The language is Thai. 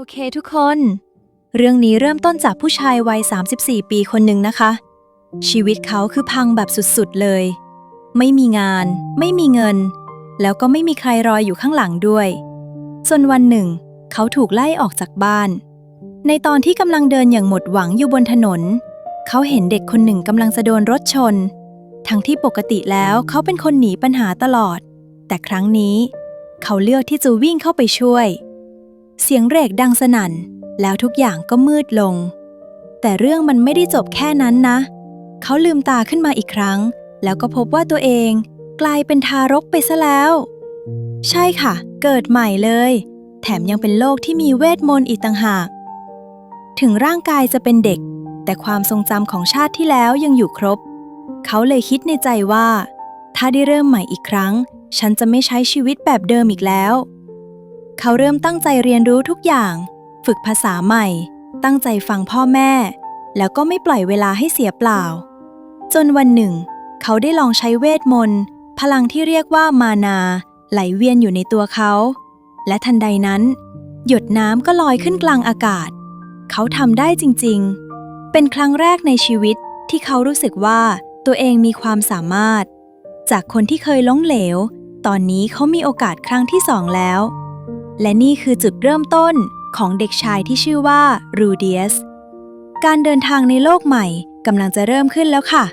โอเคทุกคน เรื่องนี้เริ่มต้นจากผู้ชายวัย 34 ปีคนหนึ่งนะคะ ชีวิตเขาคือพังแบบสุดๆเลย ไม่มีงาน ไม่มีเงิน แล้วก็ไม่มีใครรออยู่ข้างหลังด้วยจนวันหนึ่ง เขาถูกไล่ออกจากบ้าน ในตอนที่กำลังเดินอย่างหมดหวังอยู่บนถนน เขาเห็นเด็กคนหนึ่งกำลังจะโดนรถชน ทั้งที่ปกติแล้วเขาเป็นคนหนีปัญหาตลอด แต่ครั้งนี้ เขาเลือกที่จะวิ่งเข้าไปช่วยเสียงเรกดังสนั่น แล้วทุกอย่างก็มืดลง แต่เรื่องมันไม่ได้จบแค่นั้นนะ เขาลืมตาขึ้นมาอีกครั้ง แล้วก็พบว่าตัวเองกลายเป็นทารกไปซะแล้ว ใช่ค่ะ เกิดใหม่เลย แถมยังเป็นโลกที่มีเวทมนต์อีกต่างหาก ถึงร่างกายจะเป็นเด็ก แต่ความทรงจำของชาติที่แล้วยังอยู่ครบ เขาเลยคิดในใจว่า ถ้าได้เริ่มใหม่อีกครั้ง ฉันจะไม่ใช้ชีวิตแบบเดิมอีกแล้ว เขาเริ่มตั้งใจเรียนรู้ทุกอย่าง ฝึกภาษาใหม่ ตั้งใจฟังพ่อแม่ แล้วก็ไม่ปล่อยเวลาให้เสียเปล่า จนวันหนึ่ง เขาได้ลองใช้เวทมนต์พลังที่เรียกว่ามานา ไหลเวียนอยู่ในตัวเขา และทันใดนั้น หยดน้ำก็ลอยขึ้นกลางอากาศ เขาทำได้จริง ๆ เป็นครั้งแรกในชีวิตที่เขารู้สึกว่าตัวเองมีความสามารถ จากคนที่เคยล้มเหลว ตอนนี้เขามีโอกาสครั้งที่สองแล้ว และนี่คือจุดเริ่มต้นของเด็กชายที่ชื่อว่ารูเดียส การเดินทางในโลกใหม่กำลังจะเริ่มขึ้นแล้วค่ะ